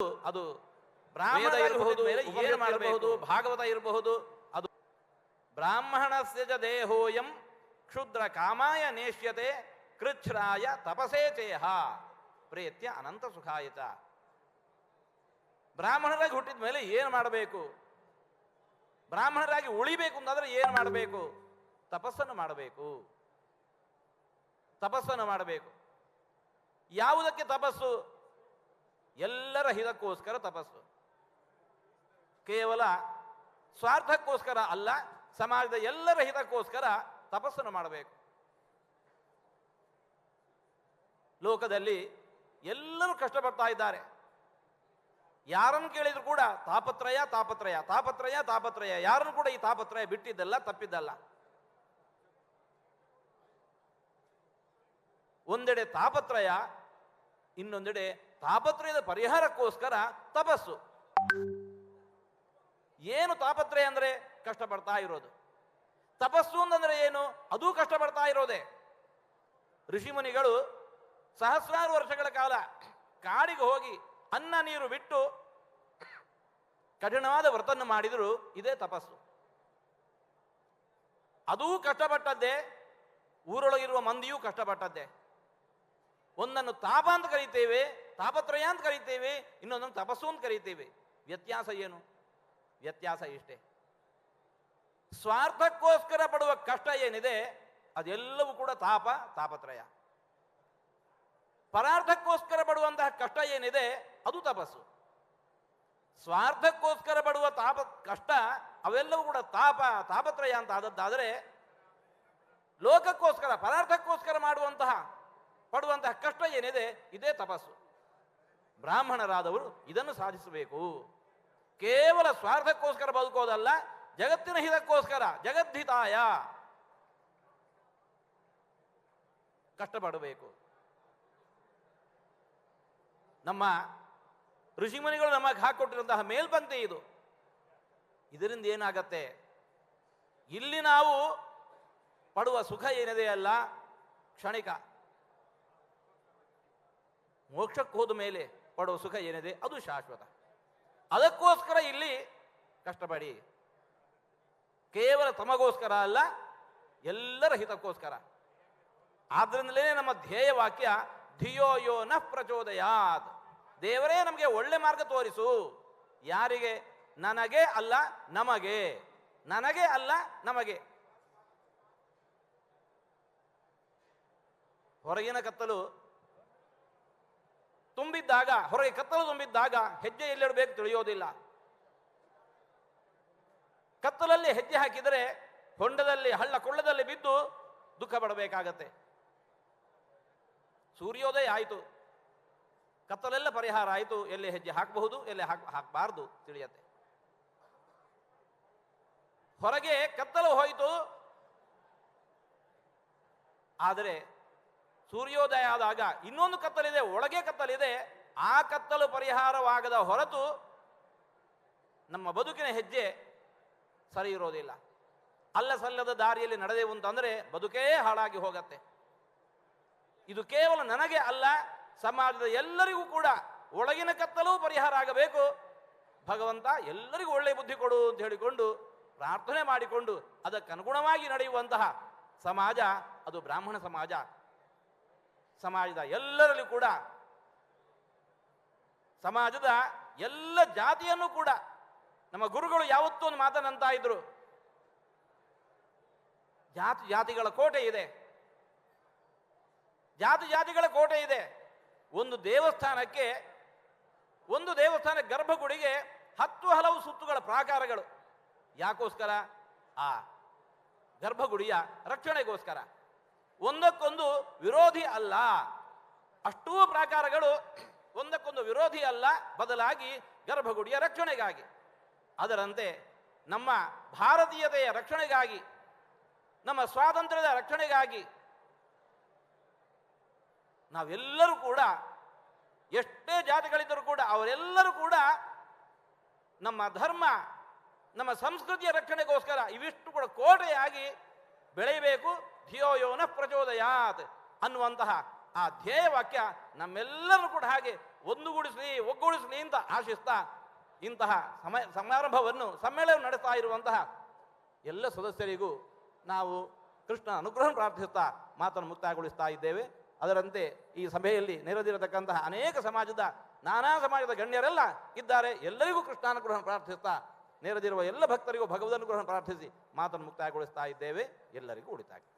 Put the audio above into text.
ಅದು ಬ್ರಾಹ್ಮಣ ಇರಬಹುದು ಏನು ಮಾಡಬಹುದು ಭಾಗವತ ಇರಬಹುದು ಅದು ಬ್ರಾಹ್ಮಣಸ್ಯ ದೇಹೋಯಂ ಕ್ಷುದ್ರ ಕಾಮಾಯ ನೇಷ್ಯತೆ ಕೃಚ್ಛ್ರಾಯ ತಪಸೇ ಚೇಹ ಪ್ರೇತ್ಯ ಅನಂತ ಸುಖಾಯಿತ. ಬ್ರಾಹ್ಮಣರಾಗಿ ಹುಟ್ಟಿದ ಮೇಲೆ ಏನು ಮಾಡಬೇಕು? ಬ್ರಾಹ್ಮಣರಾಗಿ ಉಳಿಬೇಕು ಅಂತಂದ್ರೆ ಏನು ಮಾಡಬೇಕು? ತಪಸ್ಸನ್ನು ಮಾಡಬೇಕು. ತಪಸ್ಸನ್ನು ಮಾಡಬೇಕು. ಯಾವುದಕ್ಕೆ ತಪಸ್ಸು? ಎಲ್ಲರ ಹಿತಕ್ಕೋಸ್ಕರ ತಪಸ್ಸು. ಕೇವಲ ಸ್ವಾರ್ಥಕ್ಕೋಸ್ಕರ ಅಲ್ಲ, ಸಮಾಜದ ಎಲ್ಲರ ಹಿತಕ್ಕೋಸ್ಕರ ತಪಸ್ಸನ್ನು ಮಾಡಬೇಕು. ಲೋಕದಲ್ಲಿ ಎಲ್ಲರೂ ಕಷ್ಟಪಡ್ತಾ ಇದ್ದಾರೆ. ಯಾರನ್ನು ಕೇಳಿದ್ರು ಕೂಡ ತಾಪತ್ರಯ ತಾಪತ್ರಯ ತಾಪತ್ರಯ ತಾಪತ್ರಯ, ಯಾರನ್ನು ಕೂಡ ಈ ತಾಪತ್ರಯ ಬಿಟ್ಟಿದ್ದಲ್ಲ, ತಪ್ಪಿದ್ದಲ್ಲ. ಒಂದೆಡೆ ತಾಪತ್ರಯ ಇನ್ನೊಂದೆಡೆ ತಾಪತ್ರಯದ ಪರಿಹಾರಕ್ಕೋಸ್ಕರ ತಪಸ್ಸು. ಏನು ತಾಪತ್ರಯ ಅಂದ್ರೆ? ಕಷ್ಟಪಡ್ತಾ ಇರೋದು. ತಪಸ್ಸು ಅಂತಂದ್ರೆ ಏನು? ಅದೂ ಕಷ್ಟಪಡ್ತಾ ಇರೋದೇ. ಋಷಿಮುನಿಗಳು ಸಹಸ್ರಾರು ವರ್ಷಗಳ ಕಾಲ ಕಾಡಿಗೆ ಹೋಗಿ ಅನ್ನ ನೀರು ಬಿಟ್ಟು ಕಠಿಣವಾದ ವ್ರತನ್ನು ಮಾಡಿದರು, ಇದೇ ತಪಸ್ಸು. ಅದೂ ಕಷ್ಟಪಟ್ಟದ್ದೇ, ಊರೊಳಗಿರುವ ಮಂದಿಯೂ ಕಷ್ಟಪಟ್ಟದ್ದೇ. ಒಂದನ್ನು ತಾಪ ಅಂತ ಕರೀತೇವೆ, ತಾಪತ್ರಯ ಅಂತ ಕರೀತೇವೆ, ಇನ್ನೊಂದನ್ನು ತಪಸ್ಸು ಅಂತ ಕರೀತೇವೆ. ವ್ಯತ್ಯಾಸ ಏನು? ವ್ಯತ್ಯಾಸ ಇಷ್ಟೇ. ಸ್ವಾರ್ಥಕ್ಕೋಸ್ಕರ ಪಡುವ ಕಷ್ಟ ಏನಿದೆ, ಅದೆಲ್ಲವೂ ಕೂಡ ತಾಪ, ತಾಪತ್ರಯ. ಪರಾರ್ಥಕ್ಕೋಸ್ಕರ ಪಡುವಂತಹ ಕಷ್ಟ ಏನಿದೆ, ಅದು ತಪಸ್ಸು. ಸ್ವಾರ್ಥಕ್ಕೋಸ್ಕರ ಪಡುವ ತಾಪ, ಕಷ್ಟ, ಅವೆಲ್ಲವೂ ಕೂಡ ತಾಪ, ತಾಪತ್ರಯ ಅಂತ ಆದದ್ದಾದರೆ, ಲೋಕಕ್ಕೋಸ್ಕರ, ಪರಾರ್ಥಕ್ಕೋಸ್ಕರ ಮಾಡುವಂತಹ ಪಡುವಂತಹ ಕಷ್ಟ ಏನಿದೆ? ಇದೇ ತಪಸ್ಸು. ಬ್ರಾಹ್ಮಣರಾದವರು ಇದನ್ನು ಸಾಧಿಸಬೇಕು. ಕೇವಲ ಸ್ವಾರ್ಥಕ್ಕೋಸ್ಕರ ಬದುಕೋದಲ್ಲ, ಜಗತ್ತಿನ ಹಿತಕ್ಕೋಸ್ಕರ, ಜಗದ್ಧಿತಾಯ. ಕಷ್ಟಪಡಬೇಕು. ನಮ್ಮ ಋಷಿಮುನಿಗಳು ನಮಗೆ ಹಾಕೊಟ್ಟಿರುವಂತಹ ಮೇಲ್ಪಂಕ್ತಿ ಇದು. ಇದರಿಂದ ಏನಾಗತ್ತೆ? ಇಲ್ಲಿ ನಾವು ಪಡುವ ಸುಖ ಏನಿದೆ ಅಲ್ಲ ಕ್ಷಣಿಕ. ಮೋಕ್ಷಕ್ಕೆ ಹೋದ ಮೇಲೆ ಪಡುವ ಸುಖ ಏನಿದೆ? ಅದು ಶಾಶ್ವತ. ಅದಕ್ಕೋಸ್ಕರ ಇಲ್ಲಿ ಕಷ್ಟಪಡಿ. ಕೇವಲ ತಮಗೋಸ್ಕರ ಅಲ್ಲ, ಎಲ್ಲರ ಹಿತಕ್ಕೋಸ್ಕರ. ಆದ್ರಿಂದಲೇ ನಮ್ಮ ಧ್ಯೇಯ ವಾಕ್ಯ, ಧಿಯೋ ಯೋ ನ ಪ್ರಚೋದಯಾತ್. ದೇವರೇ, ನಮಗೆ ಒಳ್ಳೆ ಮಾರ್ಗ ತೋರಿಸು. ಯಾರಿಗೆ? ನನಗೆ ಅಲ್ಲ, ನಮಗೆ. ನನಗೆ ಅಲ್ಲ, ನಮಗೆ. ಹೊರಗಿನ ಕತ್ತಲು ತುಂಬಿದ್ದಾಗ, ಹೊರಗೆ ಕತ್ತಲು ತುಂಬಿದ್ದಾಗ ಹೆಜ್ಜೆ ಎಲ್ಲಿಡಬೇಕು ತಿಳಿಯೋದಿಲ್ಲ. ಕತ್ತಲಲ್ಲಿ ಹೆಜ್ಜೆ ಹಾಕಿದರೆ ಹೊಂಡದಲ್ಲಿ, ಹಳ್ಳ ಕೊಳ್ಳದಲ್ಲಿ ಬಿದ್ದು ದುಃಖ ಪಡಬೇಕಾಗತ್ತೆ. ಸೂರ್ಯೋದಯ ಆಯಿತು. ಕತ್ತಲೆಲ್ಲ ಪರಿಹಾರ ಆಯಿತು. ಎಲ್ಲಿ ಹೆಜ್ಜೆ ಹಾಕಬಹುದು, ಎಲ್ಲಿ ಹಾಕ್, ಹಾಕಬಾರ್ದು ತಿಳಿಯತ್ತೆ. ಹೊರಗೆ ಕತ್ತಲು ಹೋಯಿತು. ಆದರೆ ಸೂರ್ಯೋದಯ ಆದಾಗ ಇನ್ನೊಂದು ಕತ್ತಲಿದೆ, ಒಳಗೆ ಕತ್ತಲಿದೆ, ಆ ಕತ್ತಲು ಪರಿಹಾರವಾಗದ ಹೊರತು ನಮ್ಮ ಬದುಕಿನ ಹೆಜ್ಜೆ ಸರಿ ಇರೋದಿಲ್ಲ. ಅಲ್ಲ ಸಲ್ಲದ ದಾರಿಯಲ್ಲಿ ನಡೆದೆವು ಅಂತಂದ್ರೆ ಬದುಕೇ ಹಾಳಾಗಿ ಹೋಗತ್ತೆ. ಇದು ಕೇವಲ ನನಗೆ ಅಲ್ಲ, ಸಮಾಜದ ಎಲ್ಲರಿಗೂ ಕೂಡ ಒಳಗಿನ ಕತ್ತಲೂ ಪರಿಹಾರ ಆಗಬೇಕು. ಭಗವಂತ ಎಲ್ಲರಿಗೂ ಒಳ್ಳೆಯ ಬುದ್ಧಿ ಕೊಡು ಅಂತ ಹೇಳಿಕೊಂಡು ಪ್ರಾರ್ಥನೆ ಮಾಡಿಕೊಂಡು ಅದಕ್ಕನುಗುಣವಾಗಿ ನಡೆಯುವಂತಹ ಸಮಾಜ ಅದು ಬ್ರಾಹ್ಮಣ ಸಮಾಜ. ಸಮಾಜದ ಎಲ್ಲರಲ್ಲಿ ಕೂಡ, ಸಮಾಜದ ಎಲ್ಲ ಜಾತಿಯನ್ನು ಕೂಡ, ನಮ್ಮ ಗುರುಗಳು ಯಾವತ್ತೂ ಒಂದು ಮಾತನ್ನಂತ ಇದ್ರು. ಜಾತಿ, ಜಾತಿಗಳ ಕೋಟೆ ಇದೆ. ಜಾತಿ, ಜಾತಿಗಳ ಕೋಟೆ ಇದೆ. ಒಂದು ದೇವಸ್ಥಾನಕ್ಕೆ, ಒಂದು ದೇವಸ್ಥಾನ ಗರ್ಭಗುಡಿಗೆ ಹತ್ತು ಹಲವು ಸುತ್ತುಗಳ ಪ್ರಾಕಾರಗಳು. ಯಾಕೋಸ್ಕರ? ಆ ಗರ್ಭಗುಡಿಯ ರಕ್ಷಣೆಗೋಸ್ಕರ. ಒಂದಕ್ಕೊಂದು ವಿರೋಧಿ ಅಲ್ಲ. ಅಷ್ಟೂ ಪ್ರಾಕಾರಗಳು ಒಂದಕ್ಕೊಂದು ವಿರೋಧಿ ಅಲ್ಲ, ಬದಲಾಗಿ ಗರ್ಭಗುಡಿಯ ರಕ್ಷಣೆಗಾಗಿ. ಅದರಂತೆ ನಮ್ಮ ಭಾರತೀಯತೆಯ ರಕ್ಷಣೆಗಾಗಿ, ನಮ್ಮ ಸ್ವಾತಂತ್ರ್ಯದ ರಕ್ಷಣೆಗಾಗಿ ನಾವೆಲ್ಲರೂ ಕೂಡ, ಎಷ್ಟೇ ಜಾತಿಗಳಿದ್ದರೂ ಕೂಡ ಅವರೆಲ್ಲರೂ ಕೂಡ ನಮ್ಮ ಧರ್ಮ, ನಮ್ಮ ಸಂಸ್ಕೃತಿಯ ರಕ್ಷಣೆಗೋಸ್ಕರ ಇವಿಷ್ಟು ಕೂಡ ಕೋಟೆಯಾಗಿ ಬೆಳೆಯಬೇಕು. ಧಿಯೋ ಯೋನ ಪ್ರಚೋದಯಾತ್ ಅನ್ನುವಂತಹ ಆ ಧ್ಯೇಯ ವಾಕ್ಯ ನಮ್ಮೆಲ್ಲರೂ ಕೂಡ ಹಾಗೆ ಒಂದುಗೂಡಿಸಲಿ, ಒಗ್ಗೂಡಿಸಲಿ ಅಂತ ಆಶಿಸ್ತಾ ಇಂತಹ ಸಮಯ, ಸಮಾರಂಭವನ್ನು ಸಮ್ಮೇಳನ ನಡೆಸ್ತಾ ಇರುವಂತಹ ಎಲ್ಲ ಸದಸ್ಯರಿಗೂ ನಾವು ಕೃಷ್ಣ ಅನುಗ್ರಹ ಪ್ರಾರ್ಥಿಸುತ್ತಾ ಮಾತನ್ನು ಮುಕ್ತಾಯಗೊಳಿಸ್ತಾ ಇದ್ದೇವೆ. ಅದರಂತೆ ಈ ಸಭೆಯಲ್ಲಿ ನೆರೆದಿರತಕ್ಕಂತಹ ಅನೇಕ ಸಮಾಜದ, ನಾನಾ ಸಮಾಜದ ಗಣ್ಯರೆಲ್ಲ ಇದ್ದಾರೆ. ಎಲ್ಲರಿಗೂ ಕೃಷ್ಣ ಅನುಗ್ರಹ ಪ್ರಾರ್ಥಿಸ್ತಾ ನೆರೆದಿರುವ ಎಲ್ಲ ಭಕ್ತರಿಗೂ ಭಗವದನುಗ್ರಹ ಪ್ರಾರ್ಥಿಸಿ ಮಾತನ್ನು ಮುಕ್ತಾಯಗೊಳಿಸ್ತಾ ಇದ್ದೇವೆ. ಎಲ್ಲರಿಗೂ ಉಳಿತಾಗಿ